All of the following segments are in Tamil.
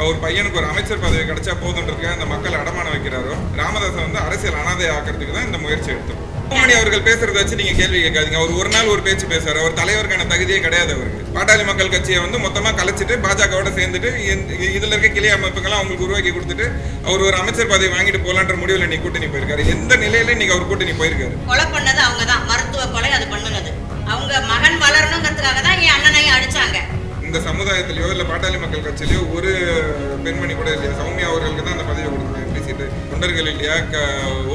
அவர் பையனுக்கு ஒரு அமைச்சர் பதவி கிடைச்சா போதுன்றதுக்காக இந்த மக்கள் அடமானம் வைக்கிறாரோ ராமதாசன் வந்து அரசியல் அனாதை ஆக்கிறதுக்கு தான் இந்த முயற்சி எடுத்தோம். மணி அவர்கள் பேசுறத வச்சு நீங்க கேள்வி கேட்காதீங்க. அவர் ஒரு நாள் ஒரு பேச்சு பேசுறாரு அவர் தலைவருக்கான தகுதியே கிடையாது அவருக்கு. பாட்டாளி மக்கள் கட்சியை வந்து மொத்தமா கலைச்சிட்டு பாஜகவோட சேர்ந்துட்டு இதுல இருக்க கிளை அமைப்புகள்லாம் அவங்களுக்கு உருவாக்கி கொடுத்துட்டு அவர் ஒரு அமைச்சர் பதவி வாங்கிட்டு போலான்ற முடிவுல நீ கூட்டணி போயிருக்காரு. எந்த நிலையில இன்னைக்கு அவர் கூட்டணி போயிருக்காரு? கொலை பண்ணது அவங்க தான் மருத்துவ கொலை அது பண்ணுனது. அவங்க மகன் வளரணுங்கிறதுக்காக தான் இந்த சமுதாயத்திலயோ இல்ல பாட்டாளி மக்கள் கட்சியிலயோ ஒரு பெண்மணி கூட இல்லையா? சௌமியா அவர்களுக்கு தான் அந்த பதவி கொடுக்கணும் பேசிட்டு தொண்டர்கள் இல்லையா? க-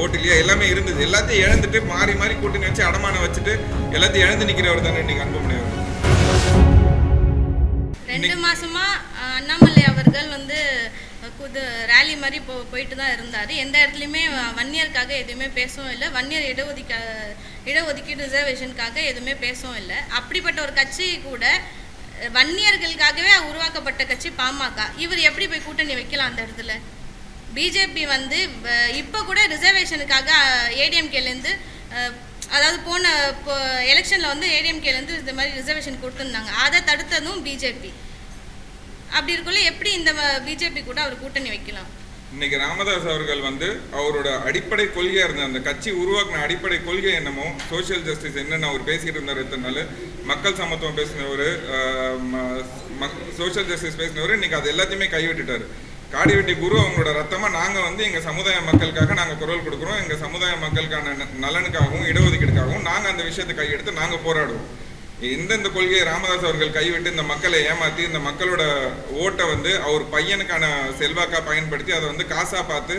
ஓட்டு இல்லையா எல்லாமே இருந்தது. எல்லாத்தையும் இழந்துட்டு மாறி மாறி கூட்டணி வச்சு அடமானம் வச்சுட்டு எல்லாத்தையும் இழந்து நிக்கிறவர் தானே இன்னைக்கு அன்புமணி அவர் ரெண்டு மாசமா அண்ணாமலை அவர்கள் வந்து அஹ், குது ரேலி மாதிரி போ போயிட்டு தான் இருந்தார். எந்த இடத்துலையுமே வன்னியருக்காக எதுவுமே பேசவும் இல்லை. வன்னியர் இடஒதுக்க இடஒதுக்கீடு ரிசர்வேஷனுக்காக எதுவுமே பேசவும் இல்லை. அப்படிப்பட்ட ஒரு கட்சி கூட வன்னியர்களுக்காகவே உருவாக்கப்பட்ட கட்சி பாமக. இவர் எப்படி போய் கூட்டணி வைக்கலாம் அந்த இடத்துல? பிஜேபி வந்து இப்போ கூட ரிசர்வேஷனுக்காக ஏடிஎம்கேலேருந்து அதாவது போன இப்போ எலெக்ஷனில் வந்து ஏடிஎம்கேலேருந்து இந்த மாதிரி ரிசர்வேஷன் கொடுத்துருந்தாங்க. அதை தடுத்ததும் பிஜேபி. அப்படி இருக்குள்ள எப்படி இந்த பிஜேபி கூட அவர் கூட்டணி வைக்கலாம்? இன்னைக்கு ராமதாஸ் அவர்கள் வந்து அவரோட அடிப்படை கொள்கையாக இருந்த அந்த கட்சி உருவாக்கின அடிப்படை கொள்கை என்னமோ சோஷியல் ஜஸ்டிஸ் என்னென்ன அவர் பேசிட்டு இருந்தார் இத்தனை நாள். மக்கள் சமத்துவம் பேசினவர் சோஷியல் ஜஸ்டிஸ் பேசினவர் இன்னைக்கு அது எல்லாத்தையுமே கைவிட்டுட்டாரு. காடிவெட்டி குரு அவங்களோட ரத்தமாக நாங்கள் வந்து எங்கள் சமுதாய மக்களுக்காக நாங்கள் குரல் கொடுக்குறோம். எங்கள் சமுதாய மக்களுக்கான ந- நலனுக்காகவும் இடஒதுக்கீடுக்காகவும் நாங்கள் அந்த விஷயத்தை கையெடுத்து நாங்கள் போராடுவோம். எந்தெந்த கொள்கையை ராமதாஸ் அவர்கள் கைவிட்டு இந்த மக்களை ஏமாத்தி இந்த மக்களோட ஓட்டை வந்து அவர் பையனுக்கான செல்வாக்கா பயன்படுத்தி அதை வந்து காசா பார்த்து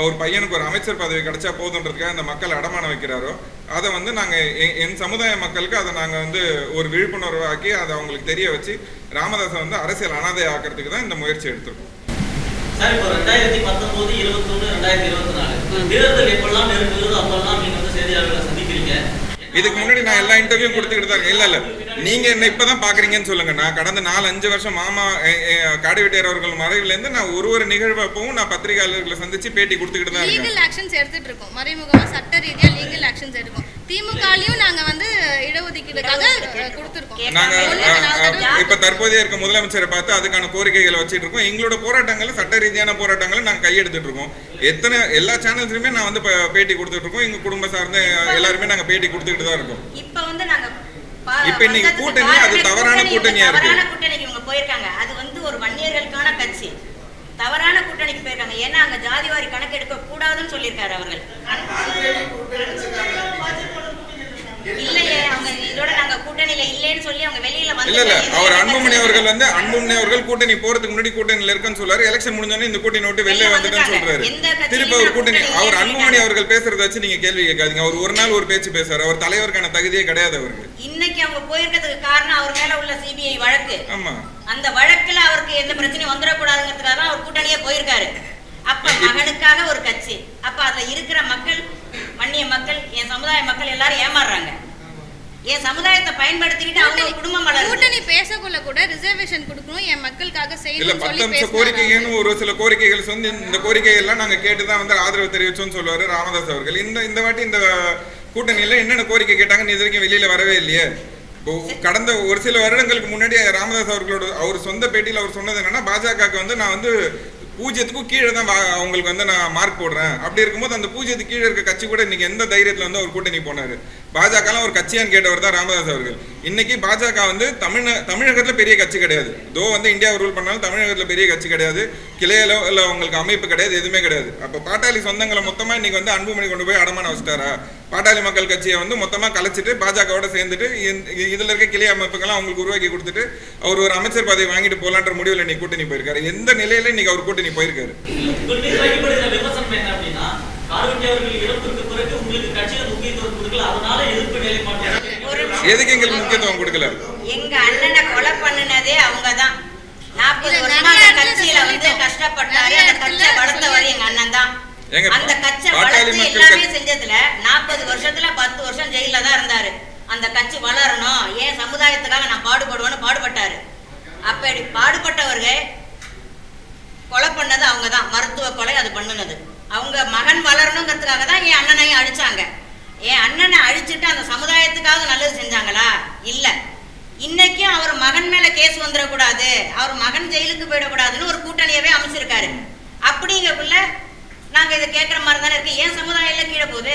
அவர் பையனுக்கு ஒரு அமைச்சர் பதவி கிடைச்சா போதுன்றதுக்காக இந்த மக்கள் அடமானம் வைக்கிறாரோ அதை வந்து நாங்க என் சமுதாய மக்களுக்கு அதை நாங்க வந்து ஒரு விழிப்புணர்வு ஆக்கி அதை அவங்களுக்கு தெரிய வச்சு ராமதாஸை வந்து அரசியல் அனாதை ஆக்கிறதுக்கு தான் இந்த முயற்சி எடுத்திருக்கோம். சார் இப்போ ரெண்டாயிரத்தி பத்தொன்பது ரெண்டாயிரத்தி இருபத்தி நாலு. தேர்தல் எப்பெல்லாம் நெருங்குதோ அப்பெல்லாம் நீங்க வந்து செய்தியாளர்களை சந்திக்கிறீங்க. இதுக்கு முன்னாடி நான் எல்லா இன்டர்வியூ கொடுத்துக்கிட்டு தான் இருக்கேன். இல்ல இல்ல. நீங்க என்ன இப்பதான் பாக்குறீங்கன்னு சொல்லுங்க. நான் கடந்த நாலு அஞ்சு வருஷம் மாமா காடிவெட்டியார் அவர்கள் மறைவுல இருந்து நான் ஒரு ஒரு நிகழ்வப்பவும் நான் பத்திரிகையாளர்களை சந்திச்சு பேட்டி கொடுத்துக்கிட்டு தான் இருக்கேன். லீகல் ஆக்ஷன்ஸ் எடுத்துட்டு இருக்கோம். மறைமுகமா சட்ட ரீதியா லீகல் ஆக்ஷன்ஸ் எடுக்கும். திமுகலையும் நாங்க வந்து இடஒதுக்கீடுக்காக கொடுத்திருக்கோம். நாங்க இப்ப தற்போதைய இருக்க முதலமைச்சரை பார்த்து அதுக்கான கோரிக்கைகளை வச்சிட்டு இருக்கோம். எங்களோட போராட்டங்கள் சட்ட ரீதியான போராட்டங்களை நாங்க கையெடுத்துட்டு இருக்கோம். எத்தனை எல்லா சேனல்ஸ்லயுமே நான் வந்து பேட்டி கொடுத்துட்டு இருக்கோம். எங்க குடும்ப சார்ந்த எல்லாருமே நாங்க பேட்டி கொடுத்துக்கிட்டு தான் இருக்கோம். இப்ப வந்து நாங்க இப்ப இன்னைக்கு கூட்டணி, அது தவறான கூட்டணி, கூட்டணியா இருக்கு. தவறான கூட்டணிக்கு இவங்க போயிருக்காங்க. அது வந்து ஒரு வன்னியர்களுக்கான கட்சி. தவறான கூட்டணிக்கு போயிருக்காங்க. ஏன்னா அங்க ஜாதிவாரி கணக்கு எடுக்க கூடாதுன்னு சொல்லியிருக்காரு அவர்கள். இல்லையே அவங்க இதோட நாங்க கூட்டணியில இல்லைன்னு சொல்லி அவங்க வெளியில வந்து அவர் அன்புமணி அவர்கள் வந்து அன்புமணி அவர்கள் கூட்டணி போறதுக்கு முன்னாடி கூட்டணியில இருக்குன்னு சொல்றாரு. எலெக்ஷன் முடிஞ்சோடனே இந்த கூட்டணி விட்டு வெளியே வந்துட்டேன்னு. சொல்றாரு. திருப்பி அவர் கூட்டணி அவர் அன்புமணி. அவர்கள் பேசுறத வச்சு நீங்க கேள்வி கேட்காதீங்க. அவர் ஒரு நாள் ஒரு பேச்சு பேசுறாரு. அவர் தலைவருக்கான தகுதியே கிடையாது அவருக்கு. இன்னைக்கு அவங்க போயிருக்கிறதுக்கு காரணம் அவர் மேல உள்ள சிபிஐ வழக்கு. ஆமா. அந்த வழக்குல அவருக்கு எந்த பிரச்சனையும் வந்துடக்கூடாதுங்கிறதுக்காக போயிருக்காரு. அப்ப மகனுக்காக ஒரு கட்சி. அப்ப அதுல இருக்கிற மக்கள் மன்னிய மக்கள் என் சமுதாய மக்கள் எல்லாரும் ஏமாறுறாங்க. என் சமுதாயத்தை பயன்படுத்திக்கிட்டு அவங்க குடும்பம் வளருது. கூட்டணி பேசக்குள்ள கூட ரிசர்வேஷன் கொடுக்கணும் என் மக்களுக்காக பத்து சொல்லி பேசுறாங்க. கோரிக்கைகள்னு ஒரு சில கோரிக்கைகள் வந்து இந்த கோரிக்கை எல்லாம் நாங்க கேட்டுதான் வந்து ஆதரவு தெரிவிச்சோம்னு சொல்லுவாரு ராமதாஸ் அவர்கள். இந்த இந்த வாட்டி இந்த கூட்டணியில என்னென்ன கோரிக்கை கேட்டாங்கன்னு இது வரைக்கும் வெளியில வரவே இல்லையே. கடந்த ஒரு சில வருடங்களுக்கு முன்னாடி ராமதாஸ் அவர்களோட அவர் சொந்த பேட்டியில் அவர் சொன்னது என்னன்னா பாஜகவுக்கு வந்து நான் வந்து பூஜ்ஜியத்துக்கும் கீழே தான் அவங்களுக்கு வந்து நான் மார்க் போடுறேன். அப்படி இருக்கும்போது அந்த பூஜ்ஜியத்துக்கு கீழே இருக்க கட்சி கூட இன்னைக்கு எந்த தைரியத்தில் வந்து அவர் கூட்டணி போனார்? பாஜகலாம் ஒரு கட்சியான்னு கேட்டவர் தான் ராமதாஸ் அவர்கள். இன்னைக்கு பாஜக வந்து தமிழ் தமிழகத்தில் பெரிய கட்சி கிடையாது. தோ வந்து இந்தியா ரூல் பண்ணாலும் தமிழகத்தில் பெரிய கட்சி கிடையாது. கிளையில இல்லை உங்களுக்கு அமைப்பு கிடையாது எதுவுமே கிடையாது. அப்போ பாட்டாளி சொந்தங்களை மொத்தமாக இன்னைக்கு வந்து அன்புமணி கொண்டு போய் அடமான வச்சுட்டாரா? பாட்டாளி மக்கள் கட்சியை வந்து மொத்தமாக கலைச்சிட்டு பாஜகவோட சேர்ந்துட்டு இந்த- இருக்க கிளை அமைப்புகள்லாம் அவங்களுக்கு உருவாக்கி கொடுத்துட்டு அவர் ஒரு அமைச்சர் பதவி வாங்கிட்டு போகலான்ற முடிவில் இன்னைக்கு கூட்டணி போயிருக்காரு. எந்த நிலையில இன்னைக்கு அவர் கூட்டணி போயிருக்காரு. நிலைப்பாடு ஒரு எதுக்கு எங்களுக்கு முக்கியத்துவம் கொடுக்கல? எங்க அண்ணனை கொலை பண்ணுனதே அவங்கதான். நாற்பது இல்ல, வருஷமா கட்சியில வந்து. கஷ்டப்பட்டாரு. அந்த கட்சியை வளர்த்தவர் எங்க அண்ணன் தான் அந்த கட்சி பாட்டாளி வளர்த்து எல்லாமே செஞ்சதுல நாற்பது வருஷத்துல பத்து வருஷம் ஜெயில தான் இருந்தாரு. அந்த கட்சி வளரணும். ஏன் சமுதாயத்துக்காக நான் பாடுபடுவேன்னு பாடுபட்டாரு. அப்படி பாடுபட்டவர்கள் கொலை பண்ணது அவங்க தான் மருத்துவ பண்ணுனது அவங்க மகன் வளரணுங்கிறதுக்காக தான் என் அண்ணனையும் அழிச்சாங்க. என் அண்ணனை அழிச்சிட்டு அந்த சமுதாயத்துக்காக நல்லது செஞ்சாங்களா? இல்ல. இன்னைக்கும் அவர் மகன் மேல கேஸ் வந்துடக்கூடாது அவர் மகன் ஜெயிலுக்கு போயிடக்கூடாதுன்னு ஒரு கூட்டணியவே அமைச்சிருக்காரு. அப்படிங்கக்குள்ள நாங்க இதை கேட்குற மாதிரி தானே இருக்கு. ஏன் சமுதாயம் கீழே போகுது.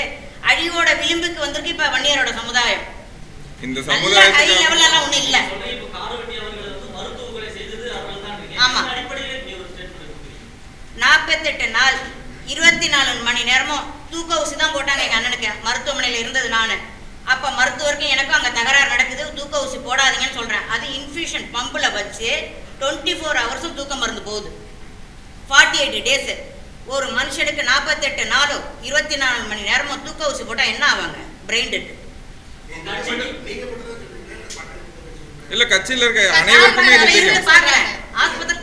அழிவோட விளிம்புக்கு வந்திருக்கு இப்ப வன்னியரோட சமுதாயம். இந்த நல்ல ஹை சமுதாயத்துக்கு லெவல்ல எல்லாம் ஒண்ணும் இல்ல. ஆமா. நாற்பத்தெட்டு நாள். இருபத்தி நாலு மணி நேரமும் தூக்க ஊசி தான் போட்டாங்க எங்க அண்ணனுக்கு. மருத்துவமனையில இருந்தது நானு. அப்ப மருத்துவருக்கும் எனக்கும் அங்க தகராறு நடக்குது. தூக்க ஊசி போடாதீங்கன்னு சொல்றேன். அது இன்ஃபியூஷன் பம்புல வச்சு டுவெண்ட்டி ஃபோர் ஹவர்ஸும் தூக்க மருந்து போகுது. ஃபார்ட்டி எயிட் டேஸ் ஒரு மனுஷனுக்கு நாற்பத்தெட்டு நாளும் இருபத்தி நாலு மணி நேரமும் தூக்க ஊசி போட்டா என்ன ஆவாங்க? பிரெயின் டெட் இல்ல கட்சியில இருக்க அனைவருக்குமே இது தெரியும். ஆஸ்பத்திரி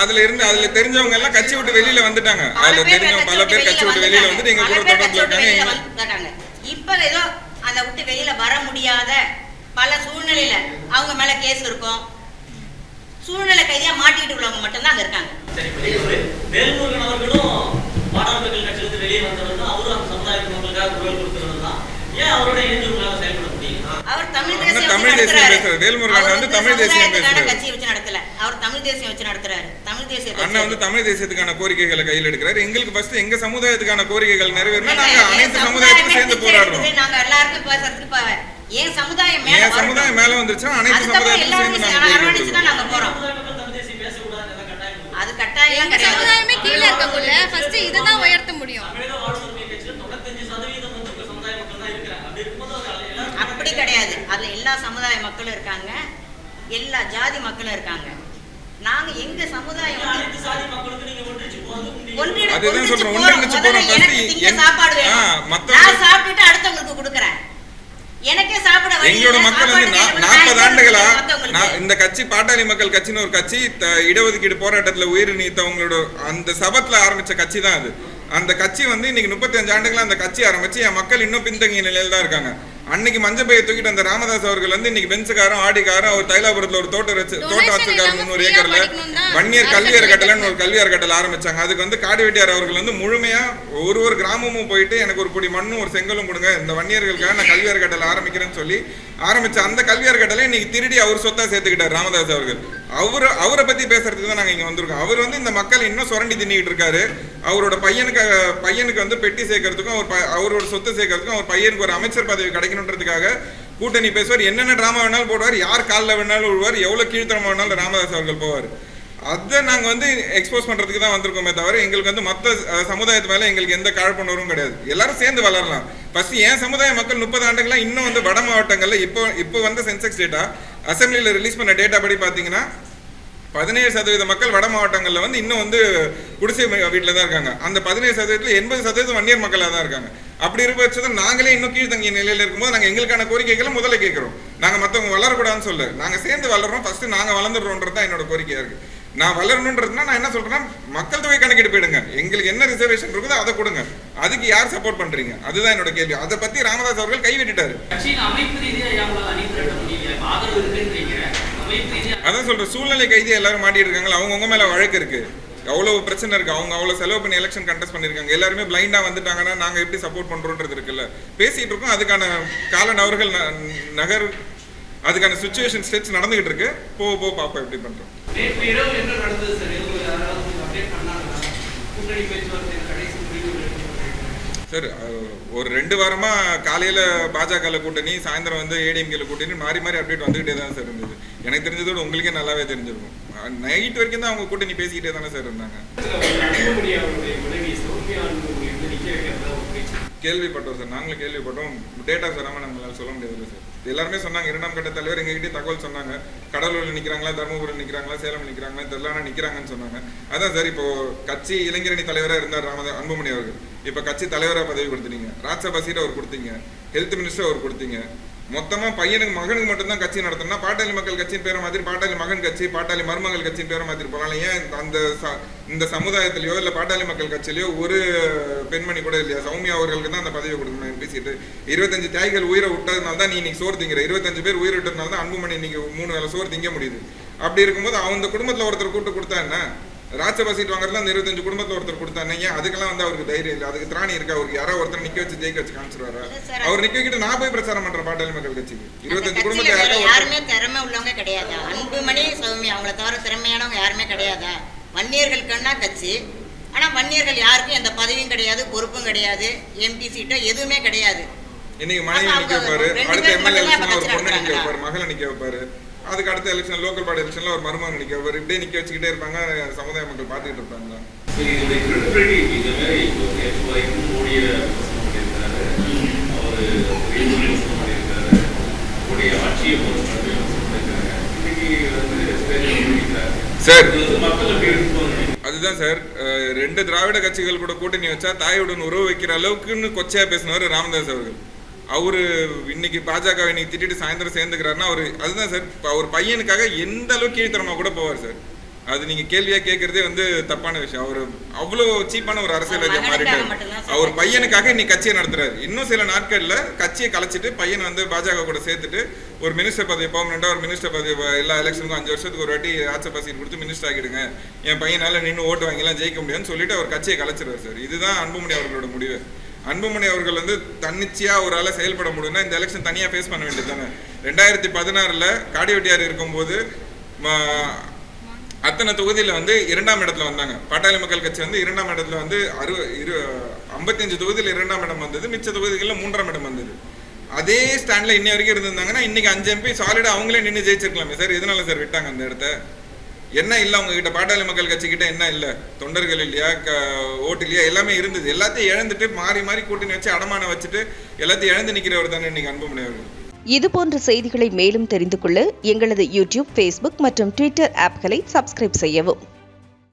அதுல இருந்து அதுல தெரிஞ்சவங்க எல்லாம் கட்சி விட்டு வெளியில வந்துட்டாங்க. அதுல தெரிஞ்சவங்க பல பேர் கட்சி விட்டு வெளியில வந்துட்டு எங்க கூட தொடர்புல இருக்காங்க இப்ப ஏதோ அதை விட்டு வெளியில வர முடியாத பல சூழ்நிலையில அவங்க மேல கேஸ் இருக்கும். சூழ்நிலை கைதியா மாட்டிட்டு உள்ளவங்க மட்டும்தான் அங்க இருக்காங்க. சரி, இப்ப நீங்க ஒரு வேல்முருகன் அவர்களும் பாட்டாளி மக்கள் கட்சியிலிருந்து வெளியே வந்தவர் தான் அவரும் அந்த சமுதாயத்து மக்களுக்காக குரல் கொடுத்தவர் தான். ஏன் அவரோட இணைஞ்சு உங்களால செயல்பட முடியும் அவர் தமிழ் தேசியம் தமிழ் தேசியம். பேசுறாரு. வேல்முருகன் வந்து தமிழ் தேசியம் பேசுறாரு. அவர் தமிழ் தேசியம் வச்சு நடத்துறாரு. தமிழ் தேசியத்தை அண்ணன் வந்து. தமிழ் தேசியத்துக்கான கோரிக்கைகளை கையில் எடுக்கிறாரு எங்களுக்கு ஃபர்ஸ்ட் எங்க சமுதாயத்துக்கான கோரிக்கைகள் நிறைவேறினா நாங்க அனைத்து சமுதாயத்துக்கும் சேர்ந்து போராடுறோம். நாங்க எல்லாருக்கும் பேசுறதுக்கு என் சமுதாயம் மேல என் சமுதாயம் மேல வந்துருச்சுன்னா அனைத்து அதுக்கப்புறம் சமுதாயத்துக்கும் எல்லாரும் சேர்ந்து நாங்க அரவணைச்சு தான் நாங்க போறோம். அது கட்டாயம் சமுதாயமே கீழே இருக்கக்குள்ள ஃபர்ஸ்ட் இதை தான் உயர்த்த முடியும். அப்படி கிடையாது. அதுல எல்லா சமுதாய மக்களும் இருக்காங்க. எல்லா ஜாதி மக்களும் இருக்காங்க. நாங்க எங்க சமுதாயம் சாப்பாடு வேணும். நான் சாப்பிட்டுட்டு அடுத்தவங்களுக்கு கொடுக்குறேன். எனக்கே சாப்பிட வழி எங்களோட இல்லை. மக்கள் வந்து சாப்பாட்டுக்கு எவ்வளவு நாற்பது நான் ஆண்டுகளா மத்தவங்களுக்கு. நான் இந்த கட்சி பாட்டாளி மக்கள் கட்சின்னு ஒரு கட்சி இடஒதுக்கீடு போராட்டத்துல உயிர் நீத்தவங்களோட அந்த சபத்துல ஆரம்பிச்ச கட்சி தான் அது. அந்த கட்சி வந்து இன்னைக்கு முப்பத்தஞ்சு ஆண்டுகளா அந்த கட்சி ஆரம்பிச்சு என் மக்கள் இன்னும் பின்தங்கிய நிலையில தான் இருக்காங்க. அன்னைக்கு மஞ்சள் பையை தூக்கிட்டு அந்த ராமதாஸ் அவர்கள் வந்து இன்னைக்கு பென்ஸுக்காரன் ஆடிக்காரன் அவர் தைலாபுரத்துல ஒரு தோட்டம் வச்சு தோட்டம் வச்சிருக்காரு free-ஆ ஏக்கர்ல. வன்னியர் அரசு கல்வி அறக்கட்டளைன்னு ஒரு கட்டளை. கல்வி அறக்கட்டளை ஆரம்பிச்சாங்க. அதுக்கு வந்து காடு வெட்டியார் அவர்கள் வந்து முழுமையா ஒரு ஒரு கிராமமும் போயிட்டு எனக்கு ஒரு பொடி மண்ணும் ஒரு செங்கலும் கொடுங்க இந்த வன்னியர்களுக்காக நான் கல்வி அறக்கட்டளை ஆரம்பிக்கிறேன்னு சொல்லி ஆரம்பிச்ச அந்த கல்வி அறக்கட்டளை இன்னைக்கு திருடி அவர் சொத்தா சேர்த்துக்கிட்டார் ராமதாஸ் அவர்கள். அவர் அவரை பத்தி பேசுறதுக்கு தான் நாங்க இங்க வந்திருக்கோம். அவர் வந்து இந்த மக்கள் இன்னும் சுரண்டி தின்னிட்டு இருக்காரு. அவரோட பையனுக்கு பையனுக்கு வந்து பெட்டி சேர்க்கறதுக்கும் அவர் ப- அவரோட சொத்து சேர்க்கறதுக்கும் அவர் பையனுக்கு ஒரு அமைச்சர் பதவி கிடைக்கணுன்றதுக்காக கூட்டணி பேசுவார். என்னென்ன டிராமா வேணாலும் போடுவார். யார் காலில் வேணாலும் விடுவார் எவ்வளவு கீழ்த்தரமா வேணாலும் ராமதாஸ் அவர்கள் போவார். அதை நாங்க வந்து எக்ஸ்போஸ் பண்றதுக்கு தான் வந்திருக்கோமே தவிர எங்களுக்கு வந்து மற்ற சமுதாயத்து மேல எங்களுக்கு எந்த காழ்ப்புணர்வும் கிடையாது. எல்லாரும் சேர்ந்து வளரலாம். ஃபர்ஸ்ட் என் சமுதாய மக்கள் முப்பது ஆண்டுகளாக இன்னும் வந்து வட மாவட்டங்கள்ல இப்போ இப்போ வந்த சென்செக்ஸ் டேட்டா அசம்பிளியில் ரிலீஸ் பண்ண டேட்டா படி பார்த்தீங்கன்னா பதினேழு சதவீத மக்கள் வட மாவட்டங்களில் வந்து இன்னும் வந்து குடிசை வீட்டில் தான் இருக்காங்க. அந்த பதினேழு சதவீதத்தில் எண்பது சதவீதம் வன்னியர் மக்களாக தான் இருக்காங்க. அப்படி இருக்க பட்சத்தில் நாங்களே இன்னும் கீழ்த்தங்கிய நிலையில் இருக்கும்போது நாங்கள் எங்களுக்கான கோரிக்கைகளை முதல்ல கேட்குறோம். நாங்கள் மற்றவங்க வளரக்கூடாதுன்னு சொல்ல நாங்கள் சேர்ந்து வளர்றோம். ஃபர்ஸ்ட் நாங்கள் வளர்ந்துடுறோன்றது தான் என்னோட கோரிக்கையாக இருக்குது நான் வளரணுன்றதுனா நான் என்ன சொல்கிறேன்னா மக்கள் தொகை கணக்கிட்டு போயிடுங்க எங்களுக்கு என்ன ரிசர்வேஷன் இருக்குதோ அதை கொடுங்க. அதுக்கு யார் சப்போர்ட் பண்ணுறீங்க அதுதான் என்னோட கேள்வி. அதை பற்றி ராமதாஸ் அவர்கள் கைவிட்டுட்டாரு கட்சியின் அமைப்பு ரீதியா அவங்களால அணி திரட்ட முடியல இப்ப ஆதரவு இருக்குன்றீங்க அமைப்பு ரீதியா அதான் சொல்கிற சூழ்நிலை கைதி எல்லாரும் மாட்டிட்டு இருக்காங்க அவங்கவுங்க மேலே வழக்கு இருக்கு. அவ்வளோ பிரச்சனை இருக்கு அவங்க அவ்வளோ செலவு பண்ணி எலெக்ஷன் கண்டெஸ்ட் பண்ணிருக்காங்க. எல்லாருமே பிளைண்டாக வந்துட்டாங்கன்னா நாங்கள் எப்படி சப்போர்ட் பண்ணுறோன்றது இருக்குல்ல. பேசிகிட்டு இருக்கோம் அதுக்கான கால நபர்கள் ந- நகர் அதுக்கான சுச்சுவேஷன் ஸ்டெப்ஸ் நடந்துகிட்டு இருக்கு. போக போக பாப்பா எப்படி பண்ணுறோம் என்ன நடந்தது சார்? சார் ஒரு ரெண்டு வாரமா காலையில பாஜக கூட்டணி சாயந்தரம் வந்து ஏடிஎம்கேல கூட்டணி மாறி மாறி அப்டேட் வந்துகிட்டே தான் சார் இருந்தது. எனக்கு தெரிஞ்சதோட உங்களுக்கே நல்லாவே தெரிஞ்சிருக்கும். நைட் வரைக்கும் தான் அவங்க கூட்டணி பேசிக்கிட்டே தானே சார் இருந்தாங்க. கேள்விப்பட்டோம் சார் நாங்களும் கேள்விப்பட்டோம். டேட்டா சொல்லாமல் நம்மளால சொல்ல முடியாது சார். எல்லாருமே சொன்னாங்க இரண்டாம் கட்ட தலைவர் எங்ககிட்ட தகவல் சொன்னாங்க. கடலூர்ல நிக்கிறாங்களா தருமபுரம் நிக்கிறாங்களா சேலம் நிக்கிறாங்களா தெரியல நிற்கிறாங்கன்னு நிக்கிறாங்கன்னு சொன்னாங்க. அதான் சார் இப்போ கட்சி இளைஞரணி தலைவரா இருந்தார் ராமதா அன்புமணி அவர்கள். இப்ப கட்சி தலைவராக பதவி கொடுத்தீங்க. ராஜ்யசபா சீட் அவர் கொடுத்தீங்க. ஹெல்த் மினிஸ்டர் அவர் கொடுத்தீங்க. மொத்தமா பையனுக்கு மகனுக்கு மட்டும்தான் கட்சி நடத்தணும்னா பாட்டாளி மக்கள் கட்சியின் பேரை மாதிரி பாட்டாளி மகன் கட்சி பாட்டாளி மருமகள் கட்சியின் பேரை மாதிரி போகலாம். ஏன் அந்த இந்த சமுதாயத்திலயோ இல்ல பாட்டாளி மக்கள் கட்சியிலயோ ஒரு பெண்மணி கூட இல்லையா? சௌமியா அவர்களுக்கு தான் அந்த பதவி கொடுக்கணும் எம்பி சீட்டு இருபத்தஞ்சு தியாகிகள் உயிரை விட்டதுனால தான் நீ இன்னைக்கு சோறு திங்கிற. இருபத்தஞ்சு பேர் உயிர் விட்டதுனால தான் அன்புமணி இன்னைக்கு மூணு வேலை சோறு திங்க முடியுது. அப்படி இருக்கும்போது அவங்க குடும்பத்துல ஒருத்தர் கூட்டு கொடுத்தா என்ன? ராஜ்யசபா சீட் வாங்குறதுல அந்த இருபத்தஞ்சு குடும்பத்துல ஒருத்தர் கொடுத்தானே ஏன் அதுக்கெல்லாம் வந்து அவருக்கு தைரியம் இல்லை. அதுக்கு திராணி இருக்கா. அவருக்கு யாரோ ஒருத்தர் நிக்க வச்சு ஜெயிக்க வச்சு காமிச்சிருவாரா? அவர் நிக்க வைக்கிட்டு நான் போய் பிரச்சாரம் பண்றேன் பாட்டாளி மக்கள் கட்சிக்கு. இருபத்தஞ்சு கட்சியில குடும்பத்தை வேற யாரோ ஒருத்தர் யாருமே திறமை உள்ளவங்க கிடையாது. அன்புமணி சௌமியா அவங்கள தவிர திறமையானவங்க யாருமே கிடையாதா. வன்னியர்களுக்குன்னா கட்சி. ஆனா வன்னியர்கள் யாருக்கும் எந்த பதவியும் கிடையாது பொறுப்பும் கிடையாது எம்பி சீட்டோ எதுவுமே கிடையாது. இன்னைக்கு மனைவி நிக்க வைப்பாரு அடுத்த எம்எல்ஏ ஒரு பொண்ணு நிக்க வைப்பாரு மகளை நிக்க வைப்பாரு. அதுக்கு அடுத்த எலெக்ஷன் லோக்கல் பாடி எலெக்ஷன்ல ஒரு மருமகன் நிக்க வைப்பாரு இப்படியே நிக்க வச்சுக்கிட்டே இருப்பாங்க சமுதாய மக்கள் பார்த்துக்கிட்டு இருப்பாங்க. சரி. அவரு அதுதான் சார் ரெண்டு திராவிட கட்சிகள் கூட கூட்டணி வச்சா தாயுடன் உறவு வைக்கிற அளவுக்குன்னு கொச்சையா பேசினவர் ராமதாஸ் அவர்கள். அவரு இன்னைக்கு பாஜக இன்னைக்கு திட்டிட்டு சாயந்தரம் சேர்ந்துக்கிறாருன்னா அவரு அதுதான் சார் அவர் பையனுக்காக எந்த அளவுக்கு கீழ்த்தரமா கூட போவார் சார். அது நீங்க கேள்வியா கேட்கறதே வந்து தப்பான விஷயம். அவர் அவ்வளோ சீப்பான ஒரு அரசியல்வாதியா மாறிட்டாரு. அவர் பையனுக்காக இன்னைக்கு கட்சியை நடத்துறாரு. இன்னும் சில நாட்கள்ல கட்சியை கலைச்சிட்டு பையன் வந்து பாஜக கூட சேர்த்துட்டு ஒரு மினிஸ்டர் பதவி பர்மனண்டா ஒரு மினிஸ்டர் பதவி எல்லா எலெக்ஷனுக்கும் அஞ்சு வருஷத்துக்கு ஒரு வாட்டி சீட் கொடுத்து மினிஸ்டர் ஆகிடுங்க என் பையனால நின்று ஓட்டு வாங்கிலாம் ஜெயிக்க முடியும்னு சொல்லிட்டு அவர் கட்சியை கலைச்சிருவார் சார். இதுதான் அன்புமணி அவர்களோட முடிவு. அன்புமணி அவர்கள் வந்து தன்னிச்சையாக ஒரு செயல்பட முடியும்னா இந்த எலெக்ஷன் தனியாக ஃபேஸ் பண்ண வேண்டியது தானே ரெண்டாயிரத்தி பதினாறில் காடிவெட்டியார் இருக்கும்போது அத்தனை தொகுதியில் வந்து இரண்டாம் இடத்துல வந்தாங்க. பாட்டாளி மக்கள் கட்சி வந்து இரண்டாம் இடத்துல வந்து அறு இரு ஐம்பத்தஞ்சு தொகுதியில் இரண்டாம் இடம் வந்தது மிச்ச தொகுதிகளில் மூன்றாம் இடம் வந்தது. அதே ஸ்டாண்டில் இன்னை வரைக்கும் இருந்திருந்தாங்கன்னா இன்றைக்கி அஞ்சு எம்பி சாலிடாக அவங்களே நின்று ஜெயிச்சிருக்கலாமே. சார் எதனால சார் விட்டாங்க அந்த இடத்த? என்ன இல்லை அவங்க கிட்ட பாட்டாளி மக்கள் கட்சிக்கிட்ட என்ன இல்லை? தொண்டர்கள் இல்லையா? க ஓட்டு இல்லையா? எல்லாமே இருந்தது. எல்லாத்தையும் இழந்துட்டு மாறி மாறி கூட்டணி வச்சு அடமானம் வச்சுட்டு எல்லாத்தையும் இழந்து நிற்கிறவர் தானே இன்னைக்கு அன்புமணி அவர்கள். இதுபோன்ற செய்திகளை மேலும் தெரிந்து கொள்ள எங்களது யூடியூப் ஃபேஸ்புக் மற்றும் ட்விட்டர் ஆப்களை சப்ஸ்கிரைப் செய்யவும்.